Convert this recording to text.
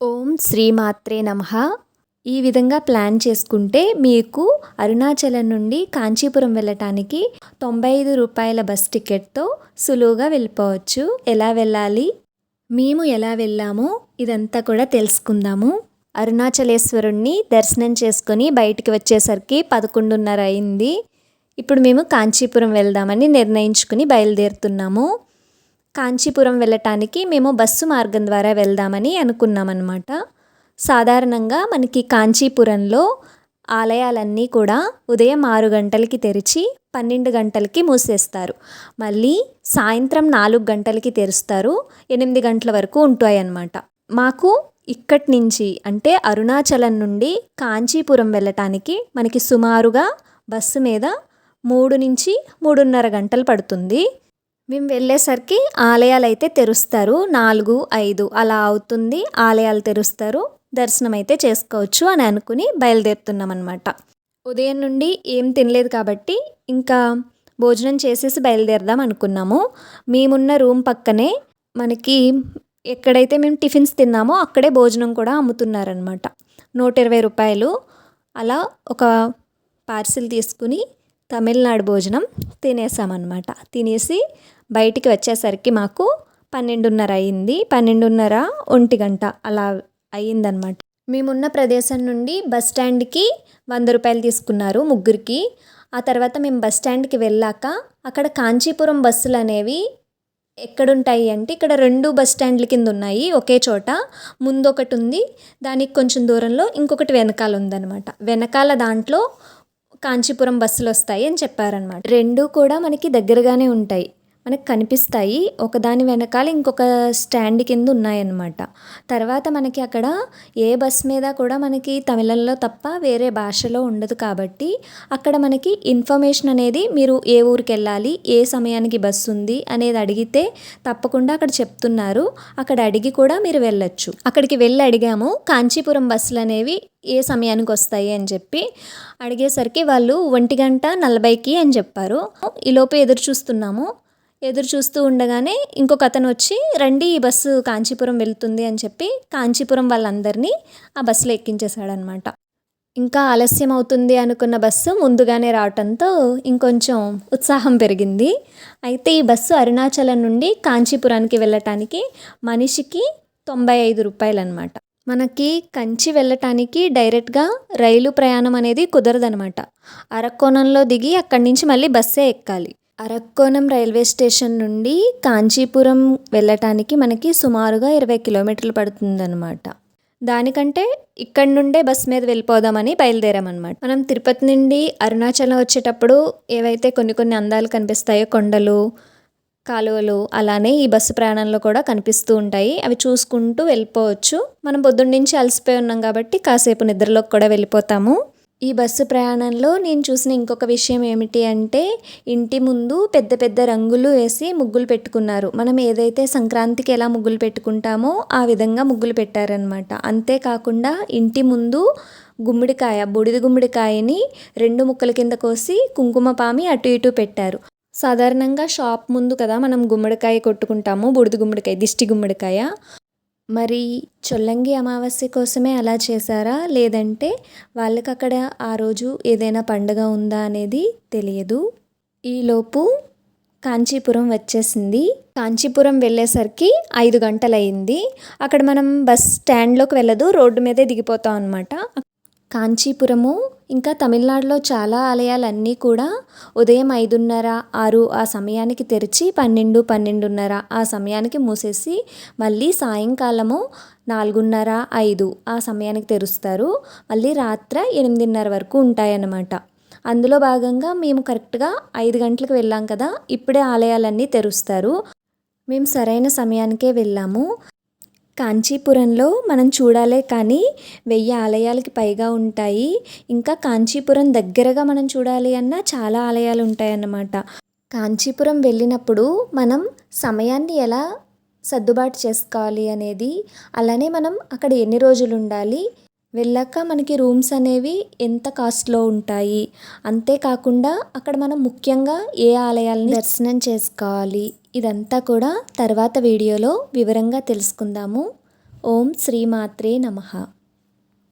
ఓం శ్రీమాత్రే నమ. ఈ విధంగా ప్లాన్ చేసుకుంటే మీకు అరుణాచలం నుండి కాంచీపురం వెళ్ళటానికి తొంభై ఐదు రూపాయల బస్ టికెట్తో సులువుగా వెళ్ళిపోవచ్చు. ఎలా వెళ్ళాలి? మేము ఎలా వెళ్ళామో ఇదంతా కూడా తెలుసుకుందాము. అరుణాచలేశ్వరుణ్ణి దర్శనం చేసుకొని బయటికి వచ్చేసరికి పదకొండున్నర అయింది. ఇప్పుడు మేము కాంచీపురం వెళ్దామని నిర్ణయించుకుని బయలుదేరుతున్నాము. కాంచీపురం వెళ్ళటానికి మేము బస్సు మార్గం ద్వారా వెళ్దామని అనుకున్నామన్నమాట. సాధారణంగా మనకి కాంచీపురంలో ఆలయాలన్నీ కూడా ఉదయం ఆరు గంటలకి తెరిచి పన్నెండు గంటలకి మూసేస్తారు. మళ్ళీ సాయంత్రం నాలుగు గంటలకి తెరుస్తారు. ఎనిమిది గంటల వరకు ఉంటాయి అన్నమాట మాకు ఇక్కడి నుంచి అంటే అరుణాచలం నుండి కాంచీపురం వెళ్ళటానికి మనకి సుమారుగా బస్సు మీద మూడు నుంచి మూడున్నర గంటలు పడుతుంది. మేము వెళ్ళేసరికి ఆలయాలు అయితే తెరుస్తారు. నాలుగు ఐదు అలా అవుతుంది. ఆలయాలు తెరుస్తారు. దర్శనం అయితే చేసుకోవచ్చు అని అనుకుని బయలుదేరుతున్నాం అనమాట ఉదయం నుండి ఏం తినలేదు కాబట్టి ఇంకా భోజనం చేసేసి బయలుదేరదాం అనుకున్నాము. మేమున్న రూమ్ పక్కనే మనకి ఎక్కడైతే మేము టిఫిన్స్ తిన్నామో అక్కడే భోజనం కూడా అమ్ముతున్నారనమాట నూట ఇరవై రూపాయలు అలా ఒక పార్సిల్ తీసుకుని తమిళనాడు భోజనం తినేసామన్నమాట. తినేసి బయటికి వచ్చేసరికి మాకు పన్నెండున్నర అయింది. పన్నెండున్నర ఒంటి గంట అలా అయ్యిందనమాట మేమున్న ప్రదేశం నుండి బస్ స్టాండ్కి వంద రూపాయలు తీసుకున్నారు ముగ్గురికి. ఆ తర్వాత మేము బస్ స్టాండ్కి వెళ్ళాక అక్కడ కాంచీపురం బస్సులు అనేవి ఎక్కడుంటాయి అంటే ఇక్కడ రెండు బస్ స్టాండ్ల కింద ఉన్నాయి ఒకే చోట. ముందు ఒకటి ఉంది. దానికి కొంచెం దూరంలో ఇంకొకటి వెనకాల ఉందన్నమాట. వెనకాల దాంట్లో కాంచీపురం బస్సులు వస్తాయి అని చెప్పారనమాట రెండు కూడా మనకి దగ్గరగానే ఉంటాయి. మనకు కనిపిస్తాయి. ఒకదాని వెనకాల ఇంకొక స్టాండ్ కింద ఉన్నాయన్నమాట. తర్వాత మనకి అక్కడ ఏ బస్ మీద కూడా మనకి తమిళంలో తప్ప వేరే భాషలో ఉండదు కాబట్టి అక్కడ మనకి ఇన్ఫర్మేషన్ అనేది మీరు ఏ ఊరికి వెళ్ళాలి ఏ సమయానికి బస్సు ఉంది అనేది అడిగితే తప్పకుండా అక్కడ చెప్తున్నారు. అక్కడ అడిగి కూడా మీరు వెళ్ళొచ్చు. అక్కడికి వెళ్ళి అడిగాము కాంచీపురం బస్సులు అనేవి ఏ సమయానికి వస్తాయి? అని చెప్పి అడిగేసరికి వాళ్ళు ఒంటి గంట నలభైకి అని చెప్పారు. ఈలోపు ఎదురు చూస్తున్నాము. ఎదురు చూస్తూ ఉండగానే ఇంకొక అతను వచ్చి రండి ఈ బస్సు కాంచీపురం వెళ్తుంది అని చెప్పి కాంచీపురం వాళ్ళందరినీ ఆ బస్సులో ఎక్కించేశాడనమాట. ఇంకా ఆలస్యం అవుతుంది అనుకున్న బస్సు ముందుగానే రావటంతో ఇంకొంచెం ఉత్సాహం పెరిగింది. అయితే ఈ బస్సు అరుణాచలం నుండి కాంచీపురానికి వెళ్ళటానికి మనిషికి తొంభై ఐదు రూపాయలు అనమాట మనకి కంచి వెళ్ళటానికి డైరెక్ట్గా రైలు ప్రయాణం అనేది కుదరదనమాట. అరక్కోణంలో దిగి అక్కడి నుంచి మళ్ళీ బస్సే ఎక్కాలి. అరక్కోణం రైల్వే స్టేషన్ నుండి కాంచీపురం వెళ్ళటానికి మనకి సుమారుగా ఇరవై కిలోమీటర్లు పడుతుందన్నమాట. దానికంటే ఇక్కడి నుండే బస్ మీద వెళ్ళిపోదామని బయలుదేరామన్నమాట. మనం తిరుపతి నుండి అరుణాచలం వచ్చేటప్పుడు ఏవైతే కొన్ని కొన్ని అందాలు కనిపిస్తాయో కొండలు కాలువలు అలానే ఈ బస్సు ప్రయాణంలో కూడా కనిపిస్తూ ఉంటాయి. అవి చూసుకుంటూ వెళ్ళిపోవచ్చు. మనం పొద్దున్న నుంచి అలసిపోయి ఉన్నాం కాబట్టి కాసేపు నిద్రలోకి కూడా వెళ్ళిపోతాము. ఈ బస్సు ప్రయాణంలో నేను చూసిన ఇంకొక విషయం ఏమిటి అంటే ఇంటి ముందు పెద్ద పెద్ద రంగులు వేసి ముగ్గులు పెట్టుకున్నారు. మనం ఏదైతే సంక్రాంతికి ఎలా ముగ్గులు పెట్టుకుంటామో ఆ విధంగా ముగ్గులు పెట్టారనమాట అంతేకాకుండా ఇంటి ముందు గుమ్మడికాయ బూడిద గుమ్మడికాయని రెండు ముక్కల కింద కోసి కుంకుమ పామి అటు ఇటు పెట్టారు. సాధారణంగా షాప్ ముందు కదా మనం గుమ్మడికాయ కొట్టుకుంటాము బూడిద గుమ్మడికాయ దిష్టి గుమ్మడికాయ. మరి చొల్లంగి అమావాస్య కోసమే అలా చేశారా? లేదంటే వాళ్ళకి అక్కడ ఆ రోజు ఏదైనా పండగ ఉందా అనేది తెలియదు? ఈలోపు కాంచీపురం వచ్చేసింది. కాంచీపురం వెళ్ళేసరికి ఐదు గంటలయ్యింది. అక్కడ మనం బస్ స్టాండ్లోకి వెళ్ళదు రోడ్డు మీదే దిగిపోతాం అనమాట కాంచీపురము ఇంకా తమిళనాడులో చాలా ఆలయాలన్నీ కూడా ఉదయం ఐదున్నర ఆరు ఆ సమయానికి తెరిచి పన్నెండు పన్నెండున్నర ఆ సమయానికి మూసేసి మళ్ళీ సాయంకాలము నాలుగున్నర ఐదు ఆ సమయానికి తెరుస్తారు. మళ్ళీ రాత్ర ఎనిమిదిన్నర వరకు ఉంటాయన్నమాట. అందులో భాగంగా మేము కరెక్ట్గా ఐదు గంటలకు వెళ్ళాం కదా ఇప్పుడే ఆలయాలన్నీ తెరుస్తారు. మేము సరైన సమయానికే వెళ్ళాము. కాంచీపురంలో మనం చూడాలే కానీ వెయ్యి ఆలయాలకి పైగా ఉంటాయి. ఇంకా కాంచీపురం దగ్గరగా మనం చూడాలి అన్నా చాలా ఆలయాలు ఉంటాయన్నమాట. కాంచీపురం వెళ్ళినప్పుడు మనం సమయాన్ని ఎలా సర్దుబాటు చేసుకోవాలి అనేది అలానే మనం అక్కడ ఎన్ని రోజులు ఉండాలి వెళ్ళాక మనకి రూమ్స్ అనేవి ఎంత కాస్ట్లో ఉంటాయి అంతేకాకుండా అక్కడ మనం ముఖ్యంగా ఏ ఆలయాలని దర్శనం చేసుకోవాలి ఇదంతా కూడా తర్వాత వీడియోలో వివరంగా తెలుసుకుందాము. ఓం శ్రీమాత్రే నమః.